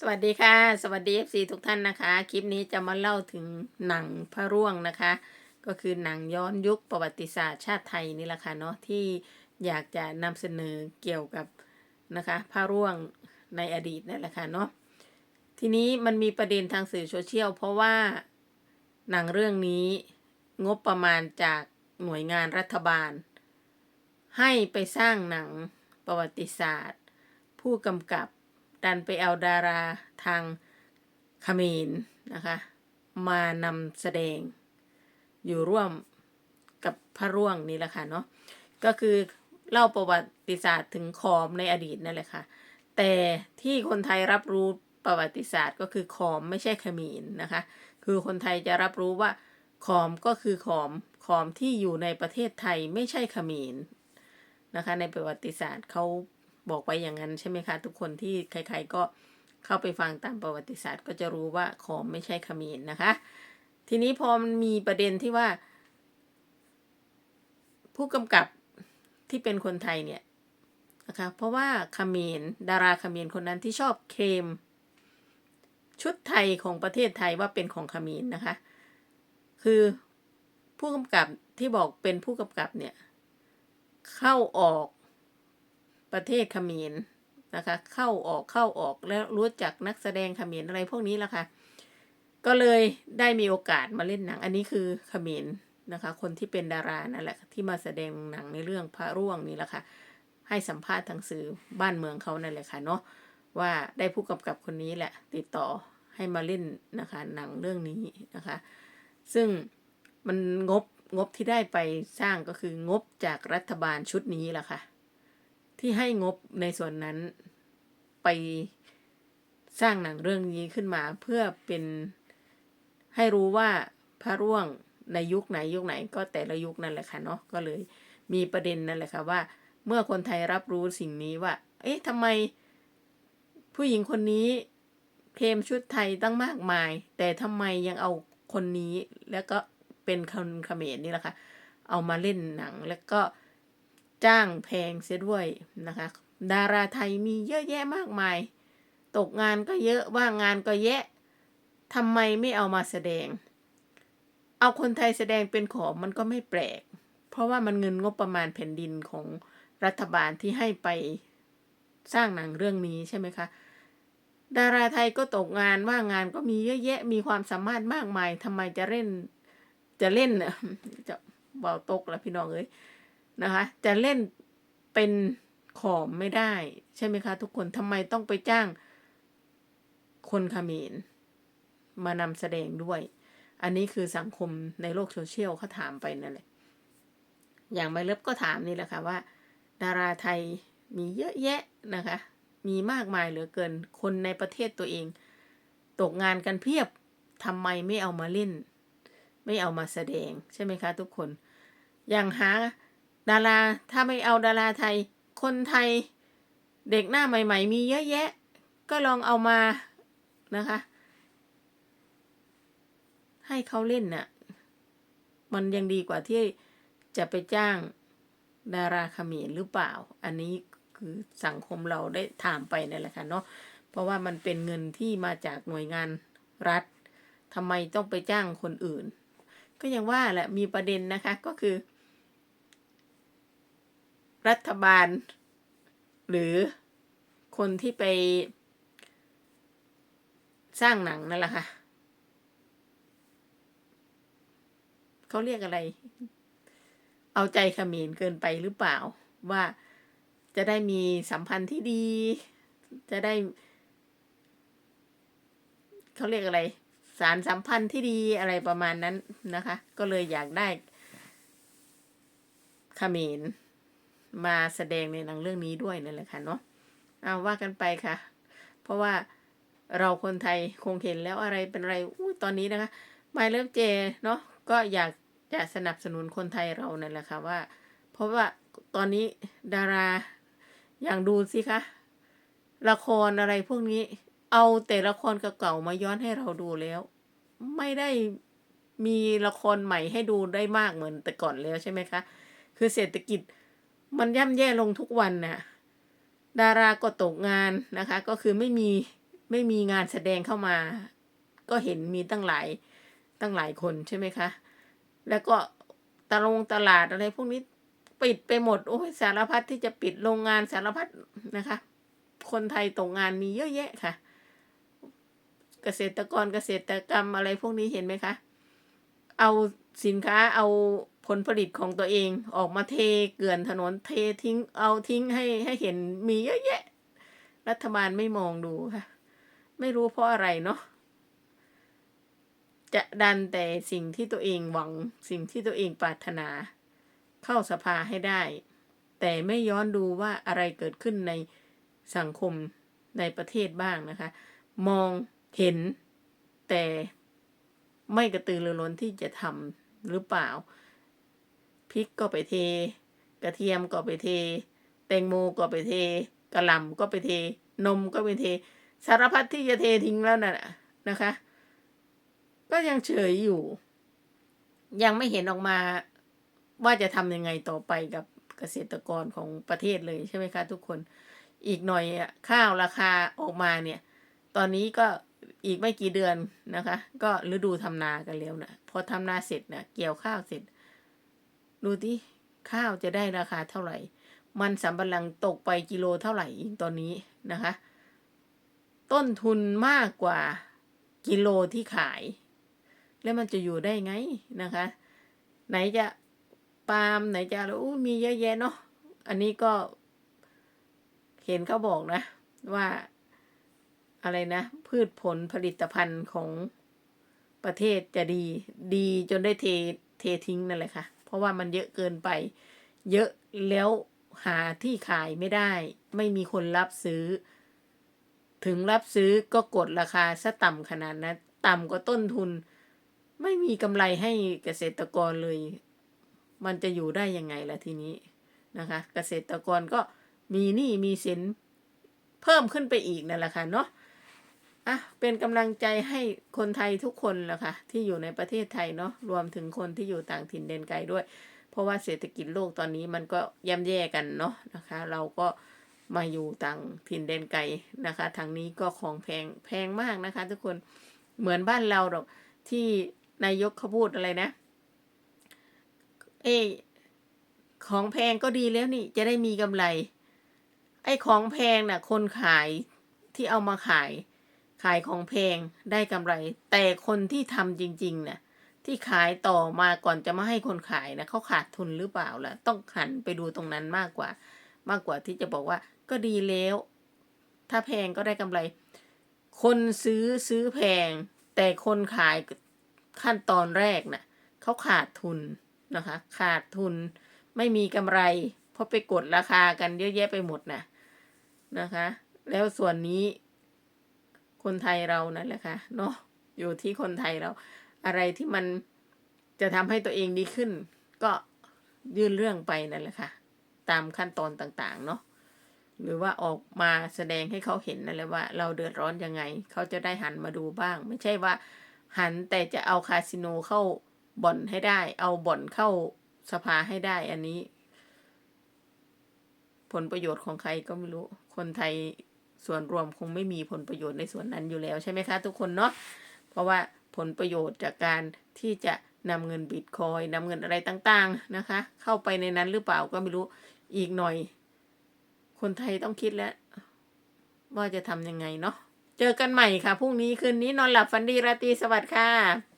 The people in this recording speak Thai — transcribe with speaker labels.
Speaker 1: สวัสดีค่ะ สวัสดี FC ทุกท่านนะคะ คลิปนี้จะมาเล่าถึงหนังพระร่วงนะคะ ก็คือหนังย้อนยุคประวัติศาสตร์ชาติไทยนี่แหละค่ะเนาะที่อยากจะนำเสนอเกี่ยวกับนะคะพระร่วงในอดีตนั่นแหละค่ะเนาะทีนี้มันมีประเด็นทางสื่อโซเชียลเพราะว่าหนังเรื่องนี้งบประมาณจากหน่วยงานรัฐบาล ให้ไปสร้างหนังประวัติศาสตร์ ผู้กำกับ ดันไปเอาดาราทางเขมรนะคะ มานำแสดงอยู่ร่วมกับพระร่วงนี่แหละค่ะเนาะก็คือเล่าประวัติศาสตร์ถึงขอมในอดีตนั่นแหละค่ะ แต่ที่คนไทยรับรู้ประวัติศาสตร์ก็คือขอมไม่ใช่ขมรนนะคะ คือคนไทยจะรับรู้ว่าขอมก็คือขอมขอมที่อยู่ในประเทศไทยไม่ใช่ขมรนะคะ ในประวัติศาสตร์เขา บอกไว้อย่างนั้นใช่ไหมคะ ทุกคนที่ใครๆก็เข้าไปฟังตามประวัติศาสตร์ ก็จะรู้ว่าขอมไม่ใช่ขมรนนะคะ ทีนี้พอมันมีประเด็นที่ว่า ผู้กำกับที่เป็นคนไทยเนี่ยนะคะเพราะว่าขมรดาราขมรคนนั้นที่ชอบเคลมชุดไทยของประเทศไทยว่าเป็นของขมรนะคะ คือผู้กำกับที่บอกเป็นผู้กำกับเนี่ย เข้าออก ประเทศเขมรนะคะ เข้าออกเข้าออกแล้วรู้จักนักแสดงเขมรอะไรพวกนี้ละค่ะ ก็เลยได้มีโอกาสมาเล่นหนัง อันนี้คือเขมรนะคะ คนที่เป็นดารานั่นแหละที่มาแสดงหนังในเรื่องพระร่วงนี่แหละค่ะ ให้สัมภาษณ์ทางสื่อบ้านเมืองเขานั่นแหละค่ะเนาะว่าได้ผู้กำกับคนนี้แหละ ติดต่อให้มาเล่นนะคะหนังเรื่องนี้นะคะ ซึ่งมันงบงบที่ได้ไปสร้างก็คืองบจากรัฐบาลชุดนี้แหละค่ะ ที่ให้งบในส่วนนั้นไปสร้างหนังเรื่องนี้ขึ้นมาเพื่อเป็นให้รู้ว่าพระร่วงในยุคไหนยุคไหนก็แต่ละยุคนั่นแหละค่ะเนาะก็เลยมีประเด็นนั่นแหละค่ะว่า เมื่อคนไทยรับรู้สิ่งนี้ว่า เอ๊ะทำไม ผู้หญิงคนนี้เคลมชุดไทยตั้งมากมาย แต่ทำไมยังเอาคนนี้แล้วก็เป็นคนเขมรนี่แหละค่ะเอามาเล่นหนังแล้วก็ จ้างแพงเสียด้วยนะคะ ดาราไทยมีเยอะแยะมากมาย ตกงานก็เยอะว่างงานก็แยะทำไมไม่เอามาแสดง เอาคนไทยแสดงเป็นของมันก็ไม่แปลก เพราะว่ามันเงินงบประมาณแผ่นดินของรัฐบาลที่ให้ไปสร้างหนังเรื่องนี้ใช่ไหมคะ ดาราไทยก็ตกงานว่างงานก็มีเยอะแยะมีความสามารถมากมายทำไมจะเล่น จะเล่นน่ะจะเบาตกแล้วพี่น้องเอ้ย นะคะ จะเล่นเป็นขอมไม่ได้ ใช่ไหมคะ ทุกคนทำไมต้องไปจ้างคนเขมรมานำแสดงด้วย อันนี้คือสังคมในโลกโซเชียลเขาถามไปนั่นแหละ อย่างไม่เล็บก็ถามนี่แหละค่ะว่า ดาราไทยมีเยอะแยะนะคะ มีมากมายเหลือเกิน คนในประเทศตัวเอง ตกงานกันเพียบทำไมไม่เอามาเล่น ไม่เอามาแสดงใช่ไหมคะ ทุกคน อย่างหา ดาราถ้าไม่เอาดาราไทย คนไทยเด็กหน้าใหม่ ๆ มีเยอะแยะ ก็ลองเอามานะคะ ให้เขาเล่นน่ะ มันยังดีกว่าที่จะไปจ้างดาราเขมรหรือเปล่า อันนี้คือสังคมเราได้ถามไปนั่นแหละค่ะเนาะเพราะว่ามันเป็นเงินที่มาจากหน่วยงานรัฐทำไมต้องไปจ้างคนอื่น ก็ยังว่าแหละมีประเด็นนะคะก็คือ รัฐบาล หรือคนที่ไปสร้างหนังนั่นแหละค่ะ เขาเรียกอะไร เอาใจขมรเกินไปหรือเปล่า ว่าจะได้มีสัมพันธ์ที่ดี จะได้ เขาเรียกอะไร สารสัมพันธ์ที่ดีอะไรประมาณนั้นนะคะ ก็เลยอยากได้ขมร มาแสดงในหนังเรื่องนี้ด้วยนั่นแหละค่ะเนาะเอาว่ากันไปค่ะ เพราะว่าเราคนไทยคงเห็นแล้วอะไรเป็นอะไรอุ้ตอนนี้นะคะ My Love J เนาะก็อยากจะสนับสนุนคนไทยเรานั่นแหละค่ะว่า เพราะว่าตอนนี้ดาราอย่างดูสิคะละครอะไรพวกนี้ เอาแต่ละครเก่าๆมาย้อนให้เราดูแล้ว ไม่ได้มีละครใหม่ให้ดูได้มากเหมือนแต่ก่อนแล้วใช่ไหมคะ คือเศรษฐกิจ มันย่ำแย่ลงทุกวันน่ะดาราก็ตกงานนะคะ ก็คือไม่มีไม่มีงานแสดงเข้ามา ก็เห็นมีตั้งหลายตั้งหลายคนใช่ไหมคะ แล้วก็ตลงตลาดอะไรพวกนี้ปิดไปหมดโอ้ยสารพัดที่จะปิดโรงงานสารพัดนะคะ คนไทยตกงานมีเยอะแยะค่ะ เกษตรกรเกษตรกรรมอะไรพวกนี้เห็นไหมคะ เอาสินค้าเอา ผลผลิตของตัวเองออกมาเทเกลื่อนถนนเททิ้งเอาทิ้งให้ให้เห็นมีเยอะแยะ รัฐบาลไม่มองดูค่ะ ไม่รู้เพราะอะไรเนาะจะดันแต่สิ่งที่ตัวเองหวังสิ่งที่ตัวเองปรารถนา เข้าสภาให้ได้ แต่ไม่ย้อนดูว่าอะไรเกิดขึ้นในสังคมในประเทศบ้างนะคะ มองเห็นแต่ไม่กระตือรือร้นที่จะทำหรือเปล่า พริกก็ไปเท กระเทียมก็ไปเท แตงโมก็ไปเทกระหล่ำก็ไปเท นมก็ไปเท สารพัดที่จะเททิ้งแล้วน่ะนะคะ ก็ยังเฉยอยู่ ยังไม่เห็นออกมาว่าจะทำยังไงต่อไปกับเกษตรกรของประเทศเลยใช่ไหมคะทุกคน อีกหน่อยข้าวราคาออกมาเนี่ย ตอนนี้ก็อีกไม่กี่เดือนนะคะ ก็ฤดูทำนากันแล้วนะพอทำนาเสร็จนะเกี่ยวข้าวเสร็จ ดูที่ข้าวจะได้ราคาเท่าไหร่ มันสำปะหลังตกไปกิโลเท่าไหร่อีกตอนนี้นะคะ ต้นทุนมากกว่ากิโลที่ขาย แล้วมันจะอยู่ได้ไงนะคะ ไหนจะปาล์มไหนจะอู้มีเยอะแยะเนาะอันนี้ก็เห็นเขาบอกนะ ว่าอะไรนะ พืชผลผลิตภัณฑ์ของประเทศจะดี ดีจนได้เทเททิ้งนั่นแหละค่ะ ราะว่ามันเยอะเกินไป เยอะแล้วหาที่ขายไม่ได้ ไม่มีคนรับซื้อ ถึงรับซื้อก็กดราคาซะต่ำขนาดนั้นต่ำกว่าต้นทุน ไม่มีกำไรให้เกษตรกรเลย มันจะอยู่ได้ยังไงล่ะทีนี้นะคะ เกษตรกรก็มีหนี้มีสินเพิ่มขึ้นไปอีกนั่นแหละค่ะเนาะ อะเป็นกำลังใจให้คนไทยทุกคนแหละค่ะที่อยู่ในประเทศไทยเนาะรวมถึงคนที่อยู่ต่างถิ่นแดนไกลด้วย เพราะว่าเศรษฐกิจโลกตอนนี้มันก็ย่ำแย่กันเนาะนะคะ เราก็มาอยู่ต่างถิ่นแดนไกลนะคะทางนี้ก็ของแพงแพงมากนะคะ ทุกคนเหมือนบ้านเราหรอกที่นายกเขาพูดอะไรนะ เอของแพงก็ดีแล้วนี่ จะได้มีกำไร ไอ้ของแพงน่ะ คนขายที่เอามาขาย ขายของแพงได้กำไร แต่คนที่ทำจริงๆน่ะที่ขายต่อมาก่อนจะมาให้คนขายนะเขาขาดทุนหรือเปล่าล่ะ ต้องหันไปดูตรงนั้นมากกว่า มากกว่าที่จะบอกว่า ก็ดีแล้ว ถ้าแพงก็ได้กำไร คนซื้อซื้อแพง แต่คนขายขั้นตอนแรกน่ะเขาขาดทุนนะคะ ขาดทุนไม่มีกำไร เพราะไปกดราคากันเยอะแยะไปหมดนะนะคะ แล้วส่วนนี้ คนไทยเรานั่นแหละค่ะเนาะอยู่ที่คนไทยเรา อะไรที่มันจะทำให้ตัวเองดีขึ้น ก็ยื่นเรื่องไปนั่นแหละค่ะ ตามขั้นตอนต่างๆ เนาะหรือว่าออกมาแสดงให้เขาเห็นนั่นแหละว่า เราเดือดร้อนยังไง เขาจะได้หันมาดูบ้าง ไม่ใช่ว่า หันแต่จะเอาคาสิโนเข้าบ่อนให้ได้ เอาบ่อนเข้าสภาให้ได้อันนี้ ผลประโยชน์ของใครก็ไม่รู้ คนไทย ส่วนรวมคงไม่มีผลประโยชน์ในส่วนนั้นอยู่แล้วใช่ไหมคะทุกคนเนาะเพราะว่าผลประโยชน์จากการที่จะนำเงินบิตคอยนำเงินอะไรต่างๆนะคะ เข้าไปในนั้นหรือเปล่าก็ไม่รู้อีกหน่อย คนไทยต้องคิดแล้ว ว่าจะทำยังไงเนาะเจอกันใหม่ค่ะพรุ่งนี้คืนนี้นอนหลับฝันดีราตรีสวัสดิ์ค่ะ